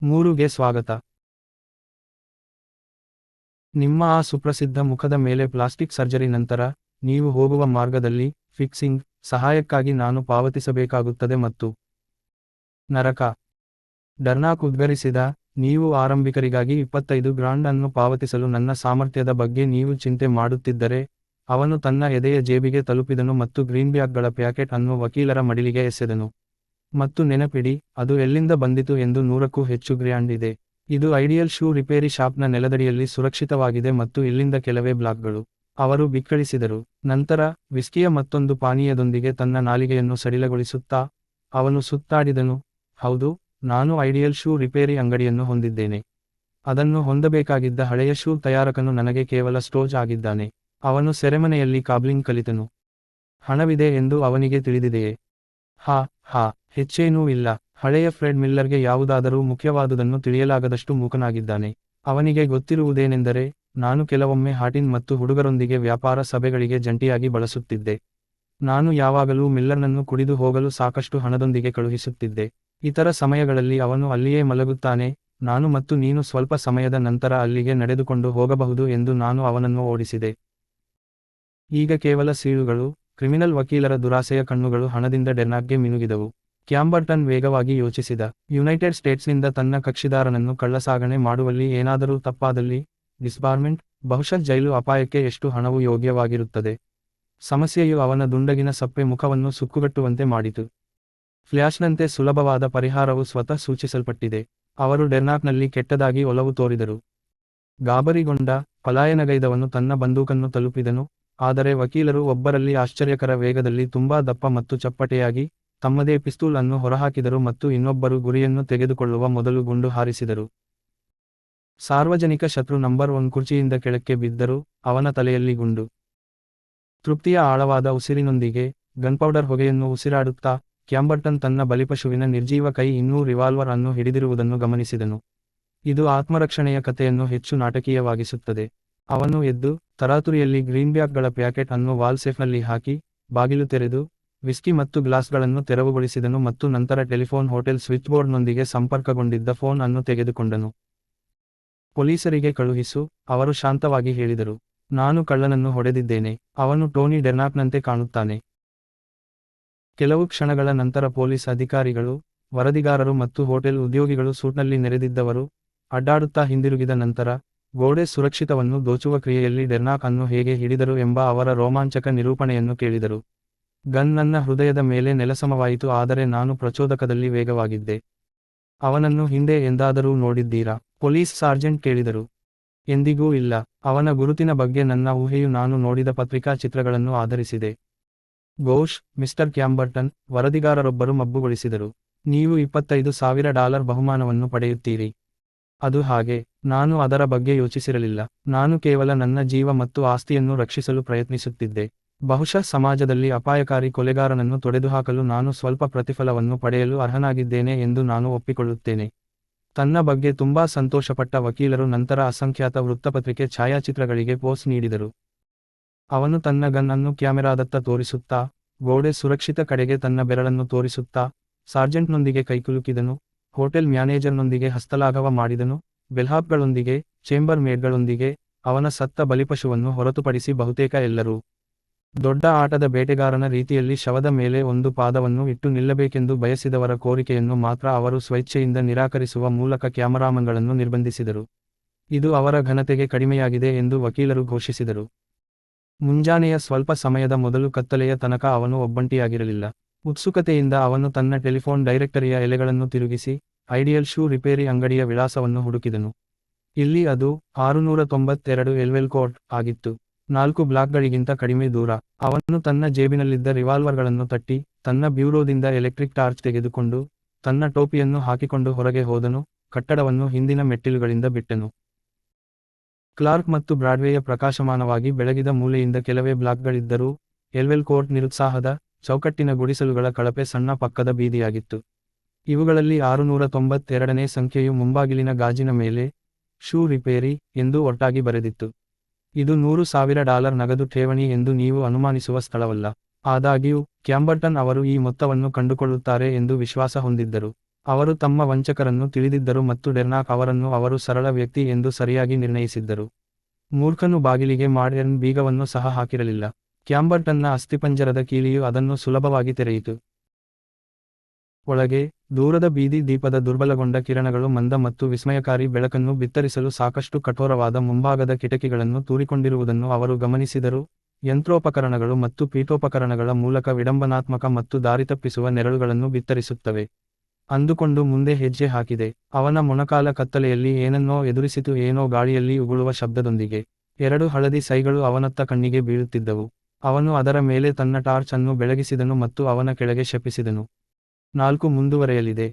ಮೂರುಗೆ ಸ್ವಾಗತ. ನಿಮ್ಮ ಆ ಸುಪ್ರಸಿದ್ಧ ಮುಖದ ಮೇಲೆ ಪ್ಲಾಸ್ಟಿಕ್ ಸರ್ಜರಿ ನಂತರ ನೀವು ಹೋಗುವ ಮಾರ್ಗದಲ್ಲಿ ಫಿಕ್ಸಿಂಗ್ ಸಹಾಯಕ್ಕಾಗಿ ನಾನು ಪಾವತಿಸಬೇಕಾಗುತ್ತದೆ ಮತ್ತು ನರಕ ಡರ್ನಾಕ್ ಉದ್ಗರಿಸಿದ ನೀವು ಆರಂಭಿಕರಿಗಾಗಿ ಇಪ್ಪತ್ತೈದು ಗ್ರಾಂಡ್ ಅನ್ನು ಪಾವತಿಸಲು ನನ್ನ ಸಾಮರ್ಥ್ಯದ ಬಗ್ಗೆ ನೀವು ಚಿಂತೆ ಮಾಡುತ್ತಿದ್ದರೆ ಅವನು ತನ್ನ ಎದೆಯ ಜೇಬಿಗೆ ತಲುಪಿದನು ಮತ್ತು ಗ್ರೀನ್ಬ್ಯಾಗ್ಗಳ ಪ್ಯಾಕೆಟ್ ಅನ್ನು ವಕೀಲರ ಮಡಿಲಿಗೆ ಎಸೆದನು. ಮತ್ತು ನೆನಪಿಡಿ, ಅದು ಎಲ್ಲಿಂದ ಬಂದಿತು ಎಂದು ನೂರಕ್ಕೂ ಹೆಚ್ಚು ಗ್ರ್ಯಾಂಡ್ ಇದೆ. ಇದು ಐಡಿಯಲ್ ಶೂ ರಿಪೇರಿ ಶಾಪ್ನ ನೆಲದಡಿಯಲ್ಲಿ ಸುರಕ್ಷಿತವಾಗಿದೆ ಮತ್ತು ಇಲ್ಲಿಂದ ಕೆಲವೇ ಬ್ಲಾಕ್ಗಳು. ಅವರು ಬಿಕ್ಕಳಿಸಿದರು. ನಂತರ, ವಿಸ್ಕಿಯ ಮತ್ತೊಂದು ಪಾನೀಯದೊಂದಿಗೆ ತನ್ನ ನಾಲಿಗೆಯನ್ನು ಸಡಿಲಗೊಳಿಸುತ್ತಾ, ಅವನು ಸುತ್ತಾಡಿದನು, ಹೌದು, ನಾನು ಐಡಿಯಲ್ ಶೂ ರಿಪೇರಿ ಅಂಗಡಿಯನ್ನು ಹೊಂದಿದ್ದೇನೆ. ಅದನ್ನು ಹೊಂದಬೇಕಾಗಿದ್ದ ಹಳೆಯ ಶೂ ತಯಾರಕನು ನನಗೆ ಕೇವಲ ಸ್ಟೋಜ್ ಆಗಿದ್ದಾನೆ. ಅವನು ಸೆರೆಮನೆಯಲ್ಲಿ ಕಾಬ್ಲಿಂಗ್ ಕಲಿತನು. ಹಣವಿದೆ ಎಂದು ಅವನಿಗೆ ತಿಳಿದಿದೆಯೇ? ಹಾ ಹಾ, ಹೆಚ್ಚೇನೂ ಇಲ್ಲ. ಹಳೆಯ ಫ್ರೆಡ್ ಮಿಲ್ಲರ್ಗೆ ಯಾವುದಾದರೂ ಮುಖ್ಯವಾದುದನ್ನು ತಿಳಿಯಲಾಗದಷ್ಟು ಮೂಕನಾಗಿದ್ದಾನೆ. ಅವನಿಗೆ ಗೊತ್ತಿರುವುದೇನೆಂದರೆ, ನಾನು ಕೆಲವೊಮ್ಮೆ ಹಾಟಿನ್ ಮತ್ತು ಹುಡುಗರೊಂದಿಗೆ ವ್ಯಾಪಾರ ಸಭೆಗಳಿಗೆ ಜಂಟಿಯಾಗಿ ಬಳಸುತ್ತಿದ್ದೆ. ನಾನು ಯಾವಾಗಲೂ ಮಿಲ್ಲರ್ನನ್ನು ಕುಡಿದು ಹೋಗಲು ಸಾಕಷ್ಟು ಹಣದೊಂದಿಗೆ ಕಳುಹಿಸುತ್ತಿದ್ದೆ. ಇತರ ಸಮಯಗಳಲ್ಲಿ ಅವನು ಅಲ್ಲಿಯೇ ಮಲಗುತ್ತಾನೆ, ನಾನು ಮತ್ತು ನೀನು ಸ್ವಲ್ಪ ಸಮಯದ ನಂತರ ಅಲ್ಲಿಗೆ ನಡೆದುಕೊಂಡು ಹೋಗಬಹುದು ಎಂದು ನಾನು ಅವನನ್ನು ಓಡಿಸಿದೆ. ಈಗ ಕೇವಲ ಸೀಳುಗಳು ಕ್ರಿಮಿನಲ್ ವಕೀಲರ ದುರಾಸೆಯ ಕಣ್ಣುಗಳು ಹಣದಿಂದ ಡೆರ್ನಾಕ್ಗೆ ಮಿನುಗಿದವು. ಕ್ಯಾಂಬರ್ಟನ್ ವೇಗವಾಗಿ ಯೋಚಿಸಿದ, ಯುನೈಟೆಡ್ ಸ್ಟೇಟ್ಸ್ನಿಂದ ತನ್ನ ಕಕ್ಷಿದಾರನನ್ನು ಕಳ್ಳಸಾಗಣೆ ಮಾಡುವಲ್ಲಿ ಏನಾದರೂ ತಪ್ಪಾದಲ್ಲಿ ಡಿಸ್ಬಾರ್ಮೆಂಟ್, ಬಹುಶಃ ಜೈಲು ಅಪಾಯಕ್ಕೆ ಎಷ್ಟು ಹಣವು ಯೋಗ್ಯವಾಗಿರುತ್ತದೆ. ಸಮಸ್ಯೆಯು ಅವನ ದುಂಡಗಿನ ಸಪ್ಪೆ ಮುಖವನ್ನು ಸುಕ್ಕುಗಟ್ಟುವಂತೆ ಮಾಡಿತು. ಫ್ಲ್ಯಾಶ್ನಂತೆ ಸುಲಭವಾದ ಪರಿಹಾರವು ಸ್ವತಃ ಸೂಚಿಸಲ್ಪಟ್ಟಿದೆ. ಅವರು ಡೆರ್ನಾಕ್ನಲ್ಲಿ ಕೆಟ್ಟದಾಗಿ ಒಲವು ತೋರಿದರು. ಗಾಬರಿಗೊಂಡ ಪಲಾಯನಗೈದವನು ತನ್ನ ಬಂದೂಕನ್ನು ತಲುಪಿದನು. ಆದರೆ ವಕೀಲರು ಒಬ್ಬರಲ್ಲಿ ಆಶ್ಚರ್ಯಕರ ವೇಗದಲ್ಲಿ ತುಂಬಾ ದಪ್ಪ ಮತ್ತು ಚಪ್ಪಟೆಯಾಗಿ ತಮ್ಮದೇ ಪಿಸ್ತೂಲ್ ಅನ್ನು ಹೊರಹಾಕಿದರು ಮತ್ತು ಇನ್ನೊಬ್ಬರು ಗುರಿಯನ್ನು ತೆಗೆದುಕೊಳ್ಳುವ ಮೊದಲು ಗುಂಡು ಹಾರಿಸಿದರು. ಸಾರ್ವಜನಿಕ ಶತ್ರು ನಂಬರ್ ಒನ್ ಕುರ್ಚಿಯಿಂದ ಕೆಳಕ್ಕೆ ಬಿದ್ದರು ಅವನ ತಲೆಯಲ್ಲಿ ಗುಂಡು. ತೃಪ್ತಿಯ ಆಳವಾದ ಉಸಿರಿನೊಂದಿಗೆ ಗನ್ಪೌಡರ್ ಹೊಗೆಯನ್ನು ಉಸಿರಾಡುತ್ತಾ ಕ್ಯಾಂಬರ್ಟನ್ ತನ್ನ ಬಲಿಪಶುವಿನ ನಿರ್ಜೀವ ಕೈ ಇನ್ನೂ ರಿವಾಲ್ವರ್ ಅನ್ನು ಹಿಡಿದಿರುವುದನ್ನು ಗಮನಿಸಿದನು. ಇದು ಆತ್ಮರಕ್ಷಣೆಯ ಕಥೆಯನ್ನು ಹೆಚ್ಚು ನಾಟಕೀಯವಾಗಿಸುತ್ತದೆ. ಅವನು ಎದ್ದು ತರಾತುರಿಯಲ್ಲಿ ಗ್ರೀನ್ಬ್ಯಾಗ್ಗಳ ಪ್ಯಾಕೆಟ್ ಅನ್ನು ವಾಲ್ ಸೇಫ್ನಲ್ಲಿ ಹಾಕಿ, ಬಾಗಿಲು ತೆರೆದು, ವಿಸ್ಕಿ ಮತ್ತು ಗ್ಲಾಸ್ಗಳನ್ನು ತೆರವುಗೊಳಿಸಿದನು ಮತ್ತು ನಂತರ ಟೆಲಿಫೋನ್ ಹೋಟೆಲ್ ಸ್ವಿಚ್ಬೋರ್ಡ್ನೊಂದಿಗೆ ಸಂಪರ್ಕಗೊಂಡಿದ್ದ ಫೋನ್ ಅನ್ನು ತೆಗೆದುಕೊಂಡನು. ಪೊಲೀಸರಿಗೆ ಕಳುಹಿಸು, ಅವರು ಶಾಂತವಾಗಿ ಹೇಳಿದರು. ನಾನು ಕಳ್ಳನನ್ನು ಹೊಡೆದಿದ್ದೇನೆ, ಅವನು ಟೋನಿ ಡೆರ್ನಾಪ್ನಂತೆ ಕಾಣುತ್ತಾನೆ. ಕೆಲವು ಕ್ಷಣಗಳ ನಂತರ ಪೊಲೀಸ್ ಅಧಿಕಾರಿಗಳು, ವರದಿಗಾರರು ಮತ್ತು ಹೋಟೆಲ್ ಉದ್ಯೋಗಿಗಳು ಸೂಟ್ನಲ್ಲಿ ನೆರೆದಿದ್ದವರು, ಅಡ್ಡಾಡುತ್ತಾ ಹಿಂದಿರುಗಿದ ನಂತರ ಗೋಡೆ ಸುರಕ್ಷಿತವನ್ನು ದೋಚುವ ಕ್ರಿಯೆಯಲ್ಲಿ ಡೆರ್ನಾಕ್ ಅನ್ನು ಹೇಗೆ ಹಿಡಿದರು ಎಂಬ ಅವರ ರೋಮಾಂಚಕ ನಿರೂಪಣೆಯನ್ನು ಕೇಳಿದರು. ಗನ್ ನನ್ನ ಹೃದಯದ ಮೇಲೆ ನೆಲಸಮವಾಯಿತು, ಆದರೆ ನಾನು ಪ್ರಚೋದಕದಲ್ಲಿ ವೇಗವಾಗಿದ್ದೆ. ಅವನನ್ನು ಹಿಂದೆ ಎಂದಾದರೂ ನೋಡಿದ್ದೀರಾ? ಪೊಲೀಸ್ ಸಾರ್ಜೆಂಟ್ ಕೇಳಿದರು. ಎಂದಿಗೂ ಇಲ್ಲ. ಅವನ ಗುರುತಿನ ಬಗ್ಗೆ ನನ್ನ ಊಹೆಯು ನಾನು ನೋಡಿದ ಪತ್ರಿಕಾ ಚಿತ್ರಗಳನ್ನು ಆಧರಿಸಿದೆ. ಘೋಷ್ ಮಿಸ್ಟರ್ ಕ್ಯಾಂಬರ್ಟನ್, ವರದಿಗಾರರೊಬ್ಬರು ಮಬ್ಬುಗೊಳಿಸಿದರು. ನೀವು ಇಪ್ಪತ್ತೈದು ಸಾವಿರ ಡಾಲರ್ ಬಹುಮಾನವನ್ನು ಪಡೆಯುತ್ತೀರಿ. ಅದು ಹಾಗೆ, ನಾನು ಅದರ ಬಗ್ಗೆ ಯೋಚಿಸಿರಲಿಲ್ಲ. ನಾನು ಕೇವಲ ನನ್ನ ಜೀವ ಮತ್ತು ಆಸ್ತಿಯನ್ನು ರಕ್ಷಿಸಲು ಪ್ರಯತ್ನಿಸುತ್ತಿದ್ದೆ. ಬಹುಶಃ ಸಮಾಜದಲ್ಲಿ ಅಪಾಯಕಾರಿ ಕೊಲೆಗಾರನನ್ನು ತೊಡೆದುಹಾಕಲು ನಾನು ಸ್ವಲ್ಪ ಪ್ರತಿಫಲವನ್ನು ಪಡೆಯಲು ಅರ್ಹನಾಗಿದ್ದೇನೆ ಎಂದು ನಾನು ಒಪ್ಪಿಕೊಳ್ಳುತ್ತೇನೆ. ತನ್ನ ಬಗ್ಗೆ ತುಂಬಾ ಸಂತೋಷಪಟ್ಟ ವಕೀಲರು ನಂತರ ಅಸಂಖ್ಯಾತ ವೃತ್ತಪತ್ರಿಕೆ ಛಾಯಾಚಿತ್ರಗಳಿಗೆ ಪೋಸ್ ನೀಡಿದರು. ಅವನು ತನ್ನ ಗನ್ ಅನ್ನು ಕ್ಯಾಮೆರಾದತ್ತ ತೋರಿಸುತ್ತಾ, ಗೋಡೆ ಸುರಕ್ಷಿತ ಕಡೆಗೆ ತನ್ನ ಬೆರಳನ್ನು ತೋರಿಸುತ್ತಾ, ಸಾರ್ಜೆಂಟ್ನೊಂದಿಗೆ ಕೈಕುಲುಕಿದನು. ಹೋಟೆಲ್ ಮ್ಯಾನೇಜರ್ನೊಂದಿಗೆ ಹಸ್ತಲಾಘವ ಮಾಡಿದನು. ಬೆಲ್ಹಾಪ್ಗಳೊಂದಿಗೆ, ಚೇಂಬರ್ ಮೇಡ್ಗಳೊಂದಿಗೆ ಅವನ ಸತ್ತ ಬಲಿಪಶುವನ್ನು ಹೊರತುಪಡಿಸಿ ಬಹುತೇಕ ಎಲ್ಲರೂ ದೊಡ್ಡ ಆಟದ ಬೇಟೆಗಾರನ ರೀತಿಯಲ್ಲಿ ಶವದ ಮೇಲೆ ಒಂದು ಪಾದವನ್ನು ಇಟ್ಟು ನಿಲ್ಲಬೇಕೆಂದು ಬಯಸಿದವರ ಕೋರಿಕೆಯನ್ನು ಮಾತ್ರ ಅವರು ಸ್ವೇಚ್ಛೆಯಿಂದ ನಿರಾಕರಿಸುವ ಮೂಲಕ ಕ್ಯಾಮರಾಮನ್ಗಳನ್ನು ನಿರ್ಬಂಧಿಸಿದರು. ಇದು ಅವರ ಘನತೆಗೆ ಕಡಿಮೆಯಾಗಿದೆ ಎಂದು ವಕೀಲರು ಘೋಷಿಸಿದರು. ಮುಂಜಾನೆಯ ಸ್ವಲ್ಪ ಸಮಯದ ಮೊದಲು ಕತ್ತಲೆಯ ತನಕ ಅವನು ಒಬ್ಬಂಟಿಯಾಗಿರಲಿಲ್ಲ. ಉತ್ಸುಕತೆಯಿಂದ ಅವನು ತನ್ನ ಟೆಲಿಫೋನ್ ಡೈರೆಕ್ಟರಿಯ ಎಲೆಗಳನ್ನು ತಿರುಗಿಸಿ, ಐಡಿಯಲ್ ಶೂ ರಿಪೇರಿ ಅಂಗಡಿಯ ವಿಳಾಸವನ್ನು ಹುಡುಕಿದನು. ಇಲ್ಲಿ ಅದು ಆರುನೂರ ತೊಂಬತ್ತೆರಡು ಎಲ್ವೆಲ್ ಕೋರ್ಟ್ ಆಗಿತ್ತು. ನಾಲ್ಕು ಬ್ಲಾಕ್ಗಳಿಗಿಂತ ಕಡಿಮೆ ದೂರ. ಅವನು ತನ್ನ ಜೇಬಿನಲ್ಲಿದ್ದ ರಿವಾಲ್ವರ್ಗಳನ್ನು ತಟ್ಟಿ, ತನ್ನ ಬ್ಯೂರೋದಿಂದ ಎಲೆಕ್ಟ್ರಿಕ್ ಟಾರ್ಚ್ ತೆಗೆದುಕೊಂಡು, ತನ್ನ ಟೋಪಿಯನ್ನು ಹಾಕಿಕೊಂಡು ಹೊರಗೆ ಹೋದನು, ಕಟ್ಟಡವನ್ನು ಹಿಂದಿನ ಮೆಟ್ಟಿಲುಗಳಿಂದ ಬಿಟ್ಟನು. ಕ್ಲಾರ್ಕ್ ಮತ್ತು ಬ್ರಾಡ್ವೇಯ ಪ್ರಕಾಶಮಾನವಾಗಿ ಬೆಳಗಿದ ಮೂಲೆಯಿಂದ ಕೆಲವೇ ಬ್ಲಾಕ್ಗಳಿದ್ದರೂ, ಎಲ್ವೆಲ್ ಕೋರ್ಟ್ ನಿರುತ್ಸಾಹದ ಚೌಕಟ್ಟಿನ ಗುಡಿಸಲುಗಳ ಕಳಪೆ ಸಣ್ಣ ಪಕ್ಕದ ಬೀದಿಯಾಗಿತ್ತು. ಇವುಗಳಲ್ಲಿ ಆರುನೂರ ತೊಂಬತ್ತೆರಡನೇ ಸಂಖ್ಯೆಯು ಮುಂಬಾಗಿಲಿನ ಗಾಜಿನ ಮೇಲೆ ಶೂ ರಿಪೇರಿ ಎಂದು ಒಟ್ಟಾಗಿ ಬರೆದಿತ್ತು. ಇದು ನೂರು ಸಾವಿರ ಡಾಲರ್ ನಗದು ಠೇವಣಿ ಎಂದು ನೀವು ಅನುಮಾನಿಸುವ ಸ್ಥಳವಲ್ಲ. ಆದಾಗ್ಯೂ, ಕ್ಯಾಂಬರ್ಟನ್ ಅವರು ಈ ಮೊತ್ತವನ್ನು ಕಂಡುಕೊಳ್ಳುತ್ತಾರೆ ಎಂದು ವಿಶ್ವಾಸ ಹೊಂದಿದ್ದರು. ಅವರು ತಮ್ಮ ವಂಚಕರನ್ನು ತಿಳಿದಿದ್ದರು ಮತ್ತು ಡೆರ್ನಾಕ್ ಅವರನ್ನು ಅವರು ಸರಳ ವ್ಯಕ್ತಿ ಎಂದು ಸರಿಯಾಗಿ ನಿರ್ಣಯಿಸಿದ್ದರು. ಮೂರ್ಖನು ಬಾಗಿಲಿಗೆ ಮಾಡೆರ್ನ್ ಬೀಗವನ್ನು ಸಹ ಹಾಕಿರಲಿಲ್ಲ. ಕ್ಯಾಂಬರ್ಟನ್ನ ಅಸ್ಥಿಪಂಜರದ ಕೀಲಿಯು ಅದನ್ನು ಸುಲಭವಾಗಿ ತೆರೆಯಿತು. ಒಳಗೆ, ದೂರದ ಬೀದಿ ದೀಪದ ದುರ್ಬಲಗೊಂಡ ಕಿರಣಗಳು ಮಂದ ಮತ್ತು ವಿಸ್ಮಯಕಾರಿ ಬೆಳಕನ್ನು ಬಿತ್ತರಿಸಲು ಸಾಕಷ್ಟು ಕಠೋರವಾದ ಮುಂಭಾಗದ ಕಿಟಕಿಗಳನ್ನು ತೂರಿಕೊಂಡಿರುವುದನ್ನು ಅವರು ಗಮನಿಸಿದರು. ಯಂತ್ರೋಪಕರಣಗಳು ಮತ್ತು ಪೀಠೋಪಕರಣಗಳ ಮೂಲಕ ವಿಡಂಬನಾತ್ಮಕ ಮತ್ತು ದಾರಿತಪ್ಪಿಸುವ ನೆರಳುಗಳನ್ನು ಬಿತ್ತರಿಸುತ್ತವೆ. ಅಂದುಕೊಂಡು ಮುಂದೆ ಹೆಜ್ಜೆ ಹಾಕಿದೆ. ಅವನ ಮೊಣಕಾಲ ಕತ್ತಲೆಯಲ್ಲಿ ಏನನ್ನೋ ಎದುರಿಸಿತು, ಏನೋ ಗಾಳಿಯಲ್ಲಿ ಉಗುಳುವ ಶಬ್ದದೊಂದಿಗೆ. ಎರಡು ಹಳದಿ ಸೈಗಳು ಅವನತ್ತ ಕಣ್ಣಿಗೆ ಬೀಳುತ್ತಿದ್ದವು. ಅವನು ಅದರ ಮೇಲೆ ತನ್ನ ಟಾರ್ಚ್ ಅನ್ನು ಬೆಳಗಿಸಿದನು ಮತ್ತು ಅವನ ಕೆಳಗೆ ಶಪಿಸಿದನು. ನಾಲ್ಕು ಮುಂದುವರೆಯಲಿದೆ.